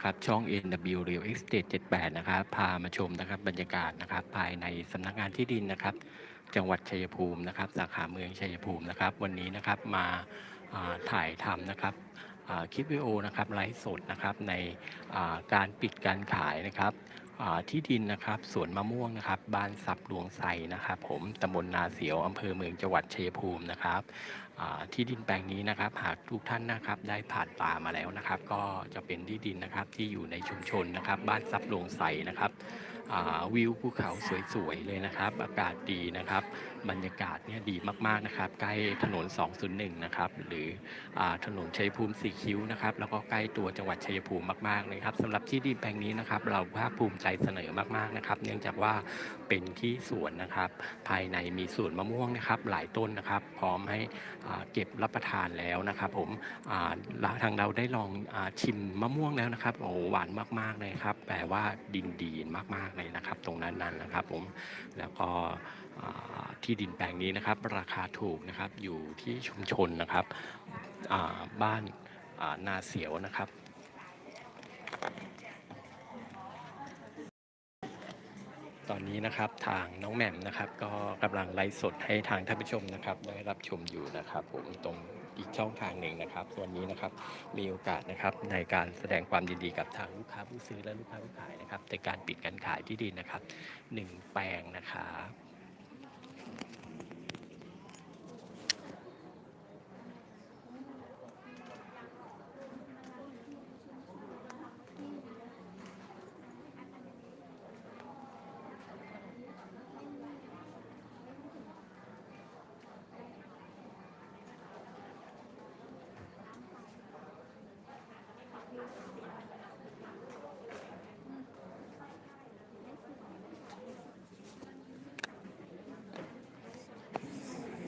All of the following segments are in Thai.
นะครับ ช่อง NW Real Estate 78 นะครับ พามาชมนะครับบรรยากาศนะครับ ภายในสำนักงานที่ดินนะครับ จังหวัดชัยภูมินะครับ สาขาเมืองชัยภูมินะครับ วันนี้นะครับมาถ่ายทำนะครับคลิปวิดีโอนะครับไลฟ์สดนะครับในการปิดการขายนะครับ ที่ดินนะครับสวนมะม่วงนะครับบ้านซับหลวงไซนะครับ ผมตำบลนาเสียวอำเภอเมืองจังหวัดชัยภูมินะครับที่ดินแปลงนี้นะครับหากทุกท่านนะครับได้ผ่านตามาแล้วนะครับ ก็จะเป็นที่ดินนะครับที่อยู่ในชุมชนนะครับ บ้านซับหลวงใสนะครับ วิวภูเขาสวยๆเลยนะครับ อากาศดีนะครับ บรรยากาศเนี่ยดีมากๆนะครับ ใกล้ถนน 201 นะครับ หรืออถนนชัยภูมิสีคิ้วนะครับ แล้วก็ใกล้ตัวจังหวัดชัยภูมิมากๆเลยครับสำหรับที่ดินแปลงนี้นะครับ เราภาคภูมิใจเสนอมากๆนะครับ เนื่องจากว่าเป็นที่สวนนะครับ ภายในมีสวนมะม่วงนะครับ หลายต้นนะครับ พร้อมให้เก็บรับประทานแล้วนะครับผมทางเราได้ลองอชิมมะม่วงแล้วนะครับโอ้หหวานมากๆเลยครับ แปลว่าดินดีมากๆเลยนะครับ ตรงนั้นนั้นนะครับผมแล้วก็ที่ดินแปลงนี้นะครับ ราคาถูกนะครับอยู่ที่ชุมชนนะครับบ้านนาเสียวนะครับตอนนี้นะครับทางน้องแหม่มนะครับ ก็กำลังไลฟ์สดให้ทางท่านผู้ชมนะครับ ได้รับชมอยู่นะครับผมตรง อีกช่องทางหนึ่งนะครับ ส่วนนี้นะครับมีโอกาสนะครับในการแสดงความยินดีกับทางลูกค้าผู้ซื้อและลูกค้าผู้ขายนะครับในการปิดการขายที่ดินนะครับหนึ่งแปลงนะครับ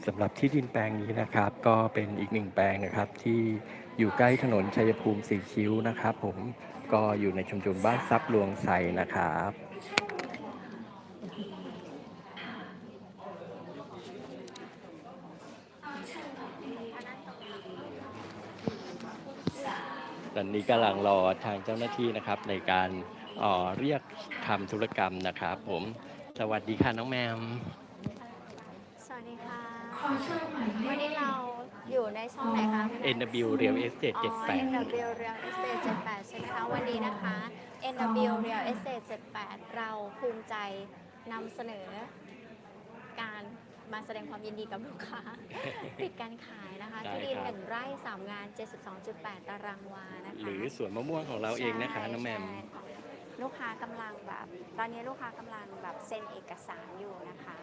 สำหรับที่ดินแปลงนี้นะครับ ก็เป็นอีกหนึ่งแปลงนะครับ ที่อยู่ใกล้ถนนชัยภูมิสีคิ้วนะครับ ผมก็อยู่ในชุมชนบ้านซับลวงไซนะครับตอนนี้กำลังรอทางเจ้าหน้าที่นะครับในการเอ่อเรียกทำธุรกรรมนะครับ ผม สวัสดีค่ะน้องแมม วันนี้เราอยู่ในช่องไหนคะพี่แม่ NW Real Estate อ๋อ78 NW Real Estate 78 ใช่ไหมคะ วันนี้นะคะ NW Real Estate 78 เราภูมิใจนำเสนอการมาแสดงความยินดีกับลูกค้า ปิดการขายนะคะใช่ที่ดินครับ หนึ่งไร่สามงาน 72.8 ตารางวานะคะ หรือสวนมะม่วงของเราเองนะคะใช่น้องแมม ใช่ลูกค้ากำลังแบบ ตอนนี้ลูกค้ากำลังแบบเซ็นเอกสารอยู่นะคะ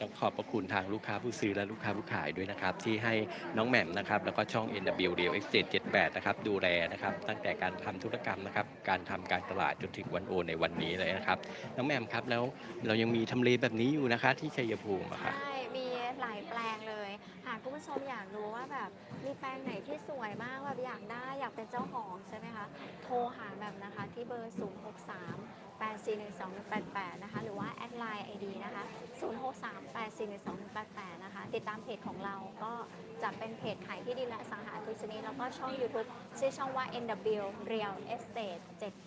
ต้องขอบพระคุณทางลูกค้าผู้ซื้อและลูกค้าผู้ขายด้วยนะครับ ที่ให้น้องแหม่มนะครับ แล้วก็ช่อง NW d x 7 78นะครับดูแลนะครับ ตั้งแต่การทำธุรกรรมนะครับ การทำการตลาดจนถึงวันโอนในวันนี้เลยนะครับ น้องแหม่มครับแล้วเรายังมีทำเลแบบนี้อยู่นะคะ ที่ชัยภูมิอะค่ะ ใช่ มีหลายแปลงเลย คุณผู้ชมอยากรู้ว่าแบบมีแปลงไหนที่สวยมากแบบอยากได้อยากเป็นเจ้าของใช่ไหมคะโทรหาแบบนะคะที่เบอร์ 0 6 3 8 4 1 2 1 8 8 นะคะ หรือว่าแอดไลน์ ID นะคะ 0 6 3 8 4 1 2 1 8 8 นะคะ ติดตามเพจของเราก็จะเป็นเพจขายที่ดินและสังหาทุกชนิดแล้วก็ช่อง YouTube ชื่อช่องว่า NW Real Estate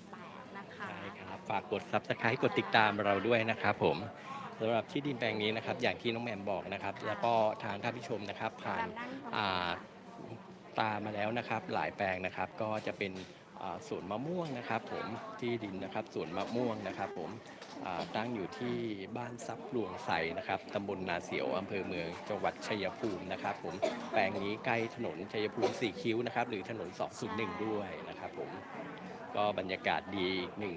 78 นะคะ ใช่ครับ ฝากกด subscribe กดติดตามเราด้วยนะครับผม สำหรับที่ดินแปลงนี้นะครับ อย่างที่น้องแหม่มบอกนะครับ แล้วก็ทางท่านผู้ชมนะครับ ผ่านแบบนั่งตรงอ่าตามมาแล้วนะครับ หลายแปลงนะครับ ก็จะเป็นอ่าสวนมะม่วงนะครับ ผมที่ดินนะครับสวนมะม่วงนะครับ ผมอ่าตั้งอยู่ที่บ้านซับหลวงไสนะครับตำบลนาเสียวอำเภอเมืองจังหวัดชัยภูมินะครับ ผมแปลงนี้ใกล้ถนนชัยภูมิสี่คิ้วนะครับ หรือถนน201ด้วยนะครับ ผมก็บรรยากาศดีอีกหนึ่ง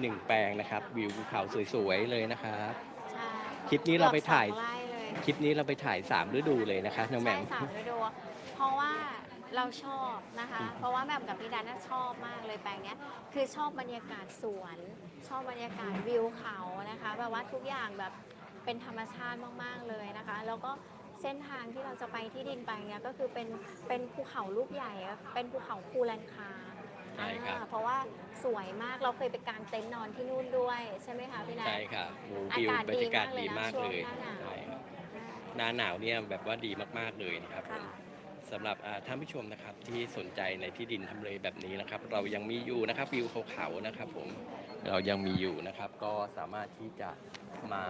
หนึ่งแปลงนะครับ วิวภูเขาสวยๆเลยนะครับใช่ คลิปนี้เราไปถ่าย กือบสองไร่เลยคลิปนี้เราไปถ่ายสามฤดูเลยนะคะน้องแหม่ม ใช่สามฤดูเพราะว่าเราชอบนะคะเพราะว่าแหม่มกับพี่ดันน่ะชอบมากเลยแปลงเนี้ย คือชอบบรรยากาศสวน ชอบบรรยากาศวิวเขานะคะแบบว่าทุกอย่างแบบเป็นธรรมชาติมากๆเลยนะคะ แล้วก็เส้นทางที่เราจะไปที่ดินแปลงเนี้ยก็คือเป็นเป็นภูเขาลูกใหญ่อะเป็นภูเขาคูแลนคา ใช่ครับ อ่าเพราะว่าสวยมากเราเคยไปกางเต็นท์นอนที่นู่นด้วยใช่ไหมคะพี่นัทใช่ค่ะโอ้อาวิวกาศบรรยากาศดีดีมามากกเลเลยยนะช่วงหน้าหนาวใช่ครับหน้าหนาวเนี่ยแบบว่าดีมากๆเลยนะครับค่ะ สำหรับอ่าท่านผู้ชมนะครับที่สนใจในที่ดินทำเลแบบนี้นะครับ เรายังมีอยู่นะครับวิวเขาเขาๆนะครับผมเรายังมีอยู่นะครับ ก็สามารถที่จะมา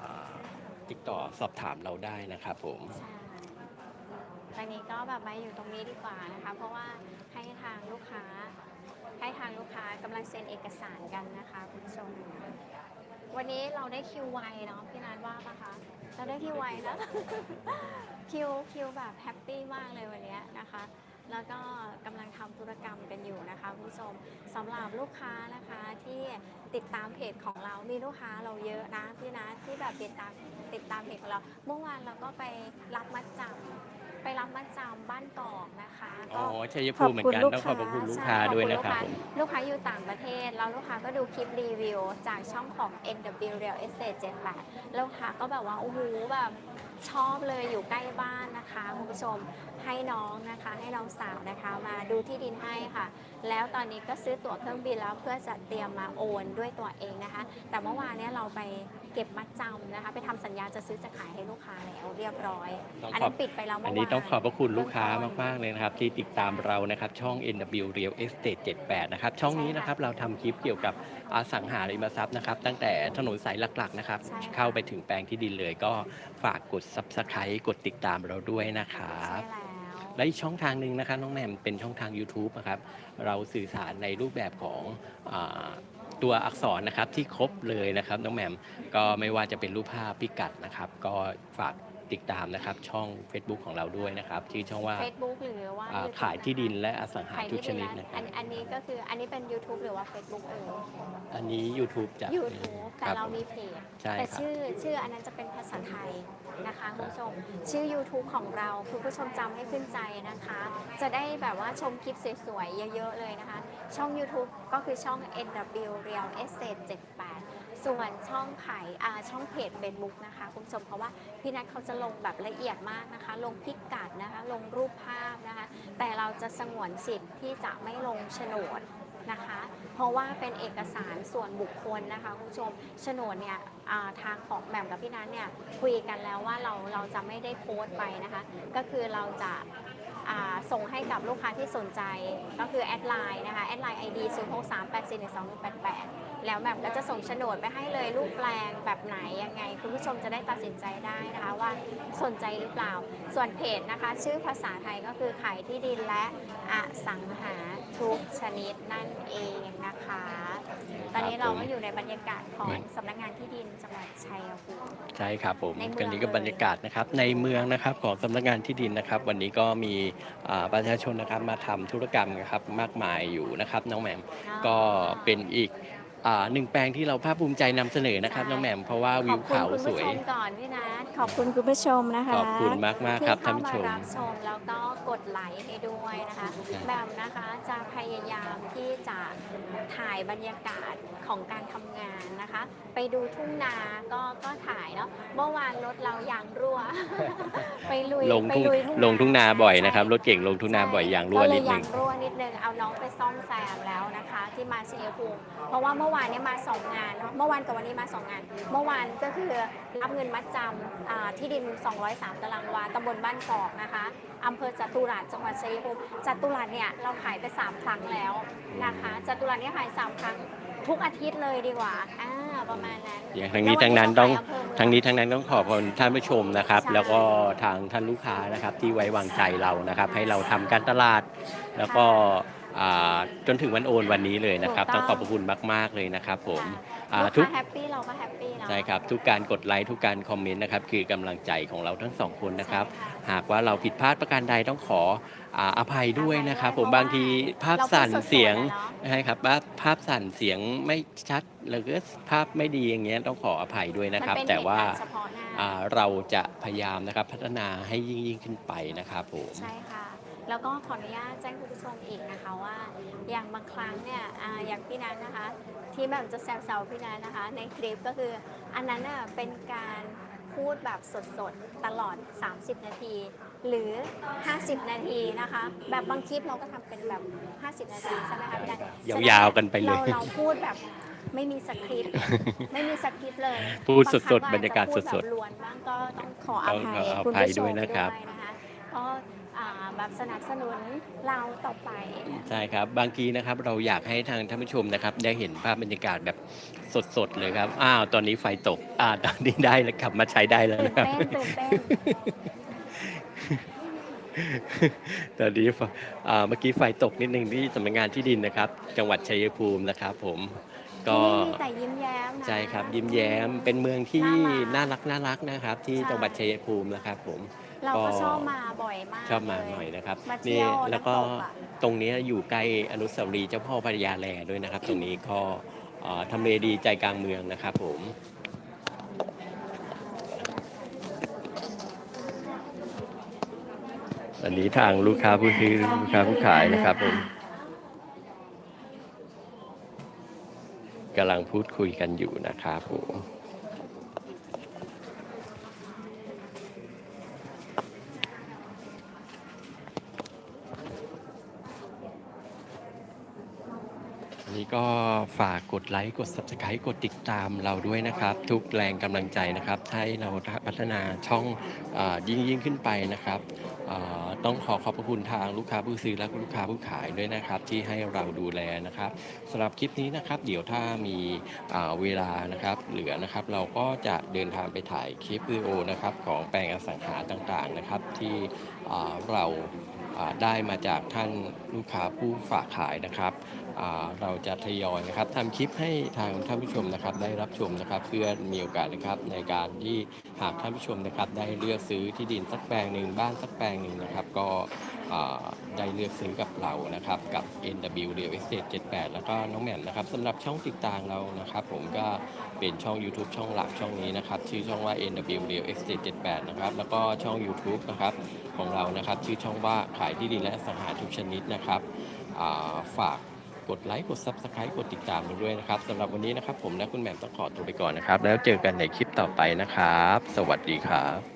อ่าติดต่อสอบถามเราได้นะครับผม ใช่ ตอนนี้ก็แบบมาอยู่ตรงนี้ดีกว่านะคะ เพราะว่าให้ทางลูกค้า ให้ทางลูกค้ากำลังเซ็นเอกสารกันนะคะคุณผู้ชมวันนี้เราได้คิวไวเนาะพี่นัทว่าปะคะเราได้คิวไวนะ คิวคิวแบบแฮปปี้มากเลยวันนี้นะคะ แล้วก็กำลังทำธุรกรรมกันอยู่นะคะคุณผู้ชมสำหรับลูกค้านะคะที่ติดตามเพจของเรา มีลูกค้าเราเยอะนะพี่นะที่แบบติดตามติดตามเพจของเรา เมื่อวานเราก็ไปรับมัดจำ ไปรับมัดจำบ้านกอกนะคะอ๋ก็ อชัยภูมิเหมือนกันต้องขอบพระคุณลูกค้าใช่ด้วยขอนะณครับลูกผม ลูกค้าอยู่ต่างประเทศ แล้วลูกค้าก็ดูคลิปรีวิว จากช่องของ NW Real Estate 78ลูกค้าก็แบบว่า โอ้โหแบบชอบเลยอยู่ใกล้บ้านนะคะคุณผู้ชมให้น้องนะคะให้น้องสาวนะคะมาดูที่ดินให้ค่ะ แล้วตอนนี้ก็ซื้อตั๋วเครื่องบินแล้วเพื่อจะเตรียมมาโอนด้วยตัวเองนะคะ แต่เมื่อวานเนี้ยเราไปเก็บมัดจำนะคะ ไปทำสัญญาจะซื้อจะขายให้ลูกค้าแล้วเรียบร้อย ต้องอันขอนั้บนปิดไปแล้วเมื่อัอนวาน นี้ต้องขอบพระคุณลูกค้ามาก ๆ เลยนะครับ ที่ติดตามเรานะครับ ช่อง NW Real Estate 78 นะครับ ช่องนี้นะครับ เราทำคลิปเกี่ยวกับอสังหาริมทรัพย์นะครับ ตั้งแต่ถนนสายหลัก ๆ นะครับ ใช่ค่ะ เข้าไปถึงแปลงที่ดินเลยก็ ฝากกด Subscribe กดติดตามเราด้วยนะครับใช่แล้ว และอีกช่องทางหนึ่งนะคะน้องแหม่มเป็นช่องทาง YouTube นะครับเราสื่อสารในรูปแบบของอาตัวอักษรนะครับที่ครบเลยนะครับน้องแหม่มก็ไม่ว่าจะเป็นรูปภาพพิกัดนะครับ ก็ฝาก ติดตามนะครับช่อง Facebook ของเราด้วยนะครับชื่อช่องว่า Facebook หรือว่าอ่า YouTube ขายที่ดินและอสังหาขายทุกที่ชนิดดินะคอัรับนอันนี้ก็คืออันนี้เป็น YouTube หรือว่า Facebook เอออันนี้ YouTube จะ YouTube แต่ครับเรามีเพจใช่แต่ครับ ชื่อชื่ออันนั้นจะเป็นภาษาไทยนะคะคุณผู้ชม ชื่อ YouTube ของเราคุณผู้ชมจำให้ขึ้นใจนะคะ จะได้แบบว่าชมคลิปสวยๆ เยอะๆเลยนะคะ ช่อง YouTube ก็คือช่อง NW Real Estate 78 ส่วนช่องขายอ่ช่องเพจ Facebook นะคะ คุณผู้ชมเพราะว่าพี่นัทเขาจะลงแบบละเอียดมากนะคะ ลงพิกัดนะคะ ลงรูปภาพนะคะ แต่เราจะสงวนสิทธิ์ที่จะไม่ลงโฉนดนะคะ เพราะว่าเป็นเอกสารส่วนบุคคลนะคะคุณผู้ชมโฉนดเนี่ยทางของแหม่มกับพี่นัทเนี่ยคุยกันแล้วว่าเราเราจะไม่ได้โพสต์ไปนะคะ ก็คือเราจะ ส่งให้กับลูกค้าที่สนใจ ก็คือแอดไลน์นะคะแอดไลน์ ID 0 6 3 8 4 1 2 1 8 8 แล้วแหม่มก็จะส่งโฉนดไปให้เลยรูปแปลงแบบไหนยังไง คุณผู้ชมจะได้ตัดสินใจได้นะคะว่าสนใจหรือเปล่า ส่วนเพจนะคะ ชื่อภาษาไทยก็คือขายที่ดินและอสังหาทุกชนิดนั่นเองนะคะ ตอนนี้เราก็อยู่ในบรรยากาศของสำนักงานที่ดินจังหวัดชัยภูมิ ใช่ครับผมในเมืองกันนี้ก็บรรยากาศนะครับในเมืองนะครับของสำนักงานที่ดินนะครับ วันนี้ก็มีอ่าประชาชนนะครับมาทำธุรกรรมนะครับมากมายอยู่นะครับน้องแหม่มก็เป็นอีก อ่าหนึ่งแปลงที่เราภาคภูมิใจนำเสนอนะครับใช่น้องแหม่มเพราะว่าวิวขอบเขาคุณคุณสผู้วชย มก่อนพี่นัทขอบคุณคุณผู้ชมนะคะขอบคุณมากมากๆที่ครับท่าเข้านผู้มาชมรับชมแล้วก็กดไลค์ให้ด้วยนะคะครับแบบนะคะจะพยายามที่จะถ่ายบรรยากาศของการทำงานนะคะ ไปดูทุ่งนาก็ก็ถ่ายเนาะเมื่อวานรถเรายางรั่ว ไปลุยลงไปทุ่งลุยลงทุ่งนาบ่อยนะครับใช่รถเก่งลงทุ่งนาบ่อยอย่างรั่วก็เลนิยดนึยางงรั่วนิดนึงเอาน้องไปซ่อมแซมแล้วนะคะ ที่มาชัยภูมิเพราะว่าเมื่อวานเนี้มาสองงานเนาะเมื่อวานกับวันนี้มาสองงาน เมื่อวานก็คือรับเงินมัดจำอ่าที่ดิน 203 ตารางวาตำบลบ้านกอกนะคะอำเภอจตุรัสจังหวัดชัยภูมิจตุรัสเนี่ยเราขายไป 3 ครั้งแล้วนะคะจตุรัสเนี่ยขาย 3 ครั้งทุกอาทิตย์เลยดีกว่าอ่าประมาณนั้น อย่างทั้งนี้ทั้งนั้นต้องแล้ววันนี้ทั้งนี้ทั้งนั้นต้องขอบคุณท่านผู้ชมนะครับใช่แล้วก็ทางท่านลูกค้านะครับที่ไว้วางใจเรานะครับ ให้เราทำการตลาดแล้วก็อ่า จนถึงวันโอนวันนี้เลยนะครับถูต้อกงต้องขอบพระคุณมาก ๆ เลยนะครับผมค่ะอ่าลูกทุกค้าแฮปปี้เราก็แฮปปี้เนาะใช่ครับ ทุกการกดไลค์ทุกการคอมเมนต์นะครับ คือกำลังใจของเราทั้งสองคนนะครับใช่ค่ะหากว่าเราผิดพลาดประการใดต้องขออาอภัยด้วยนะครับ ผมเพราะว่าบางทีภาพสั่นเราพูดสดๆเสียงอะเนาะใช่ครับว่าภาพสั่นเสียงไม่ชัดหรือก็ภาพไม่ดีอย่างเงี้ยต้องขออภัยด้วยนะครับมันเป็นแต่ว่าเหตุการณ์เฉพาะหน้าอ่าเราจะพยายามนะครับพัฒนาให้ยิ่งยิ่งขึ้นไปนะครับผมใช่ค่ะ แล้วก็ขออนุญาตแจ้งคุณผู้ชมอีกนะคะว่า อย่างบางครั้งเนี่ยอ่าอย่างพี่นัทนะคะ ที่แบบจะแซวๆพี่นัทนะคะ ในคลิปก็คือ อันนั้นน่ะเป็นการพูดแบบสดๆ ตลอด 30 นาที หรือ 50 นาทีนะคะ แบบบางคลิปเราก็ทำเป็นแบบ 50 นาทีใช่ไหมคะพี่นัทยาวๆกันไปเลยเราเราพูดแบบไม่มีสคริปต์ไม่มีสคริปต์เลยพูดสดๆงคงบรรยากาศอจจะพูสดแบบลวนบ้างก็ต้องขออต้องภัยขออคุณภัยผู้ชด้มวยนะครับด้วยนะคะก็ อ่าแบบสนับสนุนเราต่อไป ใช่ครับบางทีนะครับเราอยากให้ทางท่านผู้ชมนะครับ ได้เห็นภาพบรรยากาศแบบสดๆเลยครับอ้าวตอนนี้ไฟตกอ่าตอนนี้ได้แล้วกลับมาใช้ได้แล้วตื่นนะครับเต้นตื่นเต้น ตอนนี้ไฟอ่าเมื่อกี้ไฟตกนิดนึงที่สำนักงานที่ดินนะครับ จังหวัดชัยภูมินะครับ ผมก็ ที่นี่มีแต่ยิ้มแย้มนะ ใช่ครับยิ้มแย้มเป็นเมืองที่น่าน่ารัรักกน่ารักนะครับ ที่ใช่ จังหวัดชัยภูมินะครับผม เราก็ก็ชอบมาบ่อยมากชอบมาเลหน่อยนะครับมาเที่ยวแล้วก็น้ำตกอะตรงเนี้ยอยู่ใกล้อนุสาวรีย์เจ้าพ่อพระยาแลด้วยนะครับ ตรงนี้ก็เอ่อทำเลดีใจกลางเมืองนะครับผมอันนี้ทางลูกค้าผู้ซื้อลูกค้าผู้ขายนะครับผมกำลังพูดคุยกันอยู่นะครับผม ก็ฝากกดไลค์ กด Subscribe กดติดตามเราด้วยนะครับ ทุกแรงกำลังใจนะครับให้เราพัฒนาช่องอยิ่งยิ่งขึ้นไปนะครับ ต้องขอขอบพระคุณทางลูกค้าผู้ซื้อและลูกค้าผู้ขายด้วยนะครับ ที่ให้เราดูแลนะครับสำหรับคลิปนี้นะครับ เดี๋ยวถ้ามีเวลานะครับเหลือนะครับ เราก็จะเดินทางไปถ่ายคลิปวิดีโอนะครับของแปลงอสังหาต่างๆนะครับที่เรา ได้มาจากท่านลูกค้าผู้ฝากขายนะครับ เราจะทยอยนะครับทำคลิปให้ทางท่านผู้ชมนะครับได้รับชมนะครับ เพื่อมีโอกาสนะครับในการที่หากท่านผู้ชมนะครับได้เลือกซื้อที่ดินสักแปลงหนึ่งบ้านสักแปลงหนึ่งนะครับ ก็ ได้เลือกซื้อกับเรานะครับกับ NW Real Estate 78 แล้วก็น้องแหม่มนะครับสำหรับช่องติดตามเรานะครับ ผมก็เป็นช่อง YouTube ช่องหลักช่องนี้นะครับ ชื่อช่องว่า NW Real Estate 78 นะครับ แล้วก็ช่อง YouTube นะครับของเรานะครับ ชื่อช่องว่าขายที่ดินและสังหาทุกชนิดนะครับาฝากกดไลค์กด Subscribe กดติดตามเราด้วยนะครับสำหรับวันนี้นะครับ ผมและคุณแหม่มต้องขอตัวไปก่อนนะครับ แล้วเจอกันในคลิปต่อไปนะครับ สวัสดีครับ